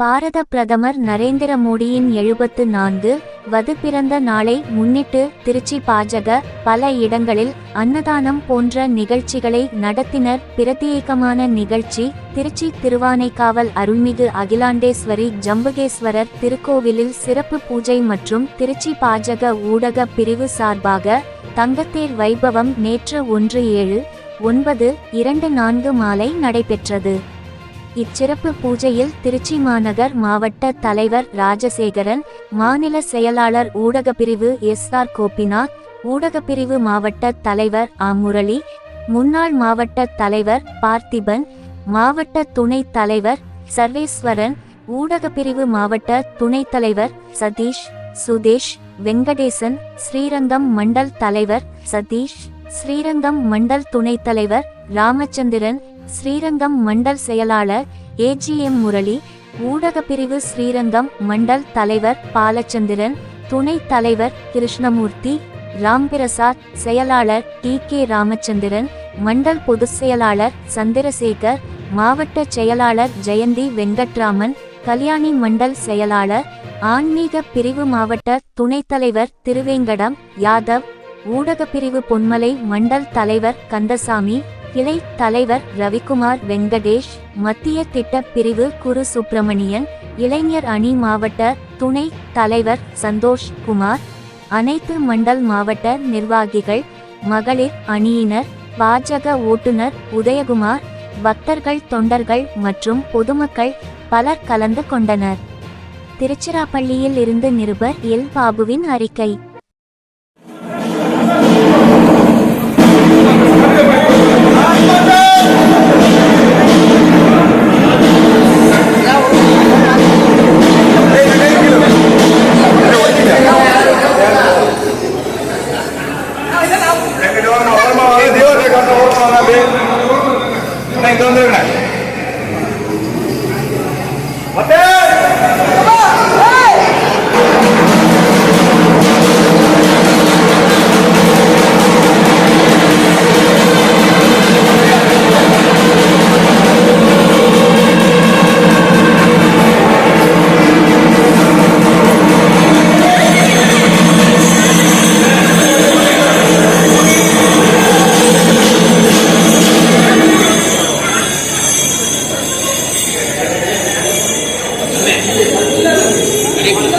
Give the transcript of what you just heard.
பாரத பிரதமர் நரேந்திர மோடியின் எழுபத்து நான்கு வது பிறந்த நாளை முன்னிட்டு திருச்சி பாஜக பல இடங்களில் அன்னதானம் போன்ற நிகழ்ச்சிகளை நடத்தினர். பிரத்யேகமான நிகழ்ச்சி திருச்சி திருவானைக்காவல் அருள்மிகு அகிலாண்டேஸ்வரி ஜம்புகேஸ்வரர் திருக்கோவிலில் சிறப்பு பூஜை மற்றும் திருச்சி பாஜக ஊடக பிரிவு சார்பாக தங்கத்தேர் வைபவம் நேற்று ஒன்று ஏழு ஒன்பது இரண்டு நான்கு மாலை நடைபெற்றது. இச்சிறப்பு பூஜையில் திருச்சி மாநகர் மாவட்ட தலைவர் ராஜசேகரன் மாநில செயலாளர் ஊடகப்பிரிவு எஸ் ஆர் கோபிநாத் ஊடகப்பிரிவு மாவட்ட தலைவர் ஆ முரளி முன்னாள் மாவட்ட தலைவர் பார்த்திபன் மாவட்ட துணைத் தலைவர் சர்வேஸ்வரன் ஊடகப்பிரிவு மாவட்ட துணைத் தலைவர் சதீஷ் சுதேஷ் வெங்கடேசன் ஸ்ரீரங்கம் மண்டல் தலைவர் சதீஷ் ஸ்ரீரங்கம் மண்டல் துணைத் தலைவர் ராமச்சந்திரன் ஸ்ரீரங்கம் மண்டல் செயலாளர் ஏஜிஎம் முரளி ஊடகப்பிரிவு ஸ்ரீரங்கம் மண்டல் தலைவர் பாலச்சந்திரன் துணைத் தலைவர் கிருஷ்ணமூர்த்தி ராம்பிரசாத் செயலாளர் டி கே ராமச்சந்திரன் மண்டல் பொதுச் செயலாளர் சந்திரசேகர் மாவட்ட செயலாளர் ஜெயந்தி வெங்கட்ராமன் கல்யாணி மண்டல் செயலாளர் ஆன்மீக பிரிவு மாவட்ட துணைத் தலைவர் திருவேங்கடம் யாதவ் ஊடகப்பிரிவு பொன்மலை மண்டல் தலைவர் கந்தசாமி கிளை தலைவர் ரவிக்குமார் வெங்கடேஷ் மத்திய திட்ட பிரிவு குரு சுப்பிரமணியன் இளைஞர் அணி மாவட்ட துணை தலைவர் சந்தோஷ் குமார் அனைத்து மண்டல் மாவட்ட நிர்வாகிகள் மகளிர் அணியினர் பாஜக ஓட்டுநர் உதயகுமார் பக்தர்கள் தொண்டர்கள் மற்றும் பொதுமக்கள் பலர் கலந்து கொண்டனர். திருச்சிராப்பள்ளியில் இருந்து நிருபர் எல். பாபுவின் அறிக்கை. இங்க வந்துருங்க عليكم